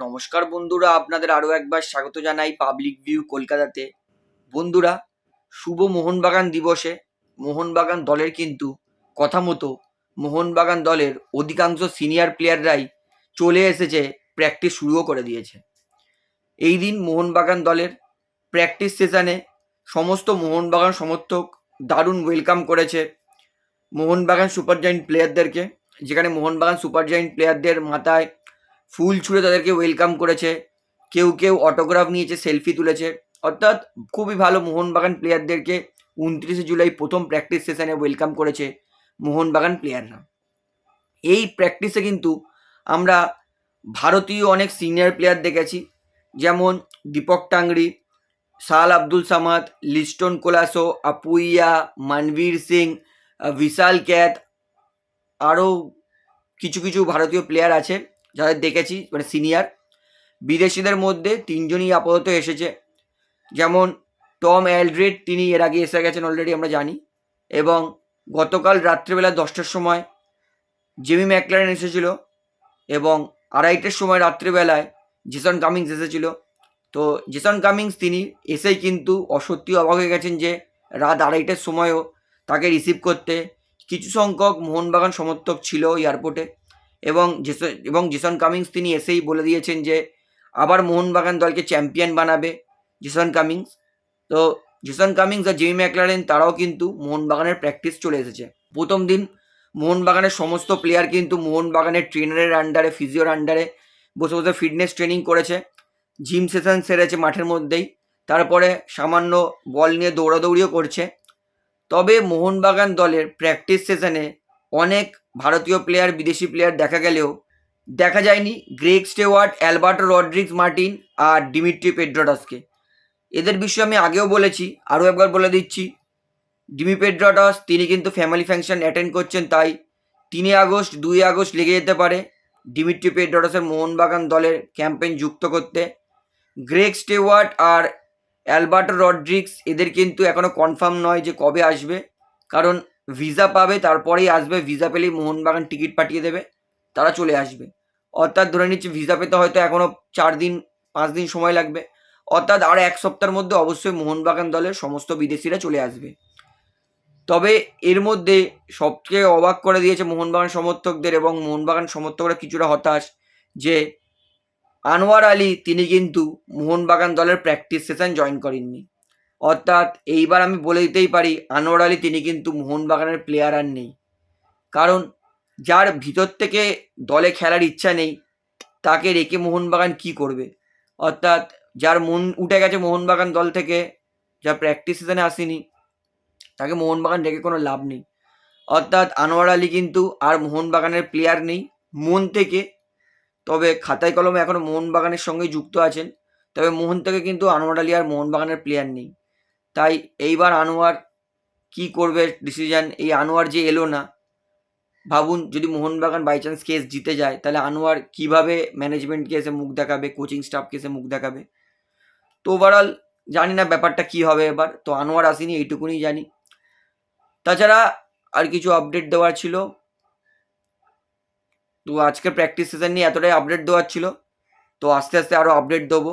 নমস্কার বন্ধুরা, আপনাদের আরও একবার স্বাগত জানাই পাবলিক ভিউ কলকাতাতে। বন্ধুরা, শুভ মোহনবাগান দিবসে, মোহনবাগান দলের কিন্তু কথা মতো মোহনবাগান দলের অধিকাংশ সিনিয়র প্লেয়াররাই চলে এসেছে প্র্যাকটিস শুরুও করে দিয়েছে। এই দিন মোহনবাগান দলের প্র্যাকটিস সেশনে সমস্ত মোহনবাগান সমর্থক দারুণ ওয়েলকাম করেছে মোহনবাগান সুপার জায়েন্ট প্লেয়ারদেরকে যেখানে মোহনবাগান সুপার জায়েন্ট প্লেয়ারদের মাথায় ফুল ছুঁড়ে তাদেরকে ওয়েলকাম করেছে। কেউ কেউ অটোগ্রাফ নিয়েছে সেলফি তুলেছে। অর্থাৎ খুবই ভালো মোহনবাগান প্লেয়ারদেরকে উনত্রিশে জুলাই প্রথম প্র্যাকটিস সেশনে ওয়েলকাম করেছে মোহনবাগান প্লেয়াররা এই প্র্যাকটিসে কিন্তু আমরা ভারতীয় অনেক সিনিয়র প্লেয়ার দেখেছি, যেমন দীপক টাংরি সাল আব্দুল সামাদ, লিস্টন কোলাসো, আপুইয়া, মানবীর সিং বিশাল ক্যাত আরও কিছু কিছু ভারতীয় প্লেয়ার আছে। যাদের দেখেছি মানে সিনিয়র বিদেশিদের মধ্যে তিনজনই আপাতত এসেছে। যেমন টম অ্যালড্রেড, তিনি এর আগে এসে গেছেন অলরেডি আমরা জানি। এবং গতকাল রাত্রেবেলা দশটার সময় জেমি ম্যাকলারেন এসেছিল এবং আড়াইটের সময় রাত্রেবেলায় জেসন কামিংস এসেছিল। তো জেসন কামিংস, তিনি এসেই কিন্তু অসত্যি অবাক হয়ে গেছেন যে রাত আড়াইটের সময়ও তাকে রিসিভ করতে কিছু সংখ্যক মোহনবাগান সমর্থক ছিল এয়ারপোর্টে এবং এবং জেসন কামিংস তিনি এসেই বলে দিয়েছেন যে, আবার মোহনবাগান দলকে চ্যাম্পিয়ন বানাবে জেসন কামিংস। তো জেসন কামিংস আর জেমি ম্যাকলারেন তারাও কিন্তু মোহনবাগানের প্র্যাকটিস চলে এসেছে। প্রথম দিন মোহনবাগানের সমস্ত প্লেয়ার কিন্তু মোহনবাগানের ট্রেনারের আন্ডারে ফিজিওর আন্ডারে বসে বসে ফিটনেস ট্রেনিং করেছে। জিম সেশন সেরেছে মাঠের মধ্যেই। তারপরে সামান্য বল নিয়ে দৌড়াদৌড়িও করছে। তবে মোহনবাগান দলের প্র্যাকটিস সেশনে অনেক ভারতীয় প্লেয়ার বিদেশি প্লেয়ার দেখা গেলেও, দেখা যায়নি Greg Stewart, Alberto Rodrigues Martin আর ডিমিট্রি পেড্রোটাসকে। এদের বিষয়ে আমি আগেও বলেছি, আরও একবার বলে দিচ্ছি। ডিমি পেড্রোটাস, তিনি কিন্তু ফ্যামিলি ফাংশন অ্যাটেন্ড করছেন, তাই তিনে আগস্ট, দুই আগস্ট লেগে যেতে পারে ডিমিট্রি পেড্রোটাসের মোহনবাগান দলের ক্যাম্পেইন যুক্ত করতে। গ্রেগ স্টেওয়ার্ট আর অ্যালবার্টো রড্রিক্স এদের কিন্তু এখনও কনফার্ম নয় যে কবে আসবে, কারণ ভিসা পাবে, তারপরেই আসবে ভিসা পেলেই মোহনবাগান টিকিট পাঠিয়ে দেবে, তারা চলে আসবে। অর্থাৎ ধরে নিচ্ছি ভিসা পেতে হয়তো এখনও চার দিন, পাঁচ দিন সময় লাগবে। অর্থাৎ আর এক সপ্তাহের মধ্যে অবশ্যই মোহনবাগান দলের সমস্ত বিদেশিরা চলে আসবে। তবে এর মধ্যে সবচেয়ে অবাক করে দিয়েছে মোহনবাগান সমর্থকদের এবং মোহনবাগান সমর্থকরা কিছুটা হতাশ যে আনোয়ার আলী, তিনি কিন্তু মোহনবাগান দলের প্র্যাকটিস সেশন জয়েন করেননি। অর্থাৎ এইবার আমি বলে দিতেই পারি, আনোয়ার আলী তিনি কিন্তু মোহনবাগানের প্লেয়ার আর নেই। কারণ যার ভিতর থেকে দলে খেলার ইচ্ছা নেই, তাকে রেখে মোহনবাগান কি করবে? অর্থাৎ যার মন উঠে গেছে মোহনবাগান দল থেকে, যা প্র্যাকটিস সেশনে আসেনি, তাকে মোহনবাগান রেখে কোনো লাভ নেই। অর্থাৎ আনোয়ার আলী কিন্তু আর মোহনবাগানের প্লেয়ার নেই মন থেকে। তবে খাতায় কলমে এখনও মোহনবাগানের সঙ্গে যুক্ত আছেন। তবে মোহন থেকে কিন্তু আনোয়ার আলী আর মোহনবাগানের প্লেয়ার নেই। তাই এইবার আনোয়ার কি করবে ডিসিশন এই আনোয়ার যে এলো না, ভাবুন যদি মোহনবাগান বাই চান্স কেস জিতে যায়, তাহলে আনোয়ার কীভাবে ম্যানেজমেন্টকে এসে মুখ দেখাবে কোচিং স্টাফকে এসে মুখ দেখাবে? তো ওভারঅল জানি না ব্যাপারটা কি হবে এবার, তো আনোয়ার আসেনি, এইটুকুনি জানি। তাছাড়া আর কিছু আপডেট দেওয়ার ছিল। তো আজকে প্র্যাকটিস সেশন নিয়ে এতটাই আপডেট দেওয়ার ছিল। তো আস্তে আস্তে আরও আপডেট দেবো।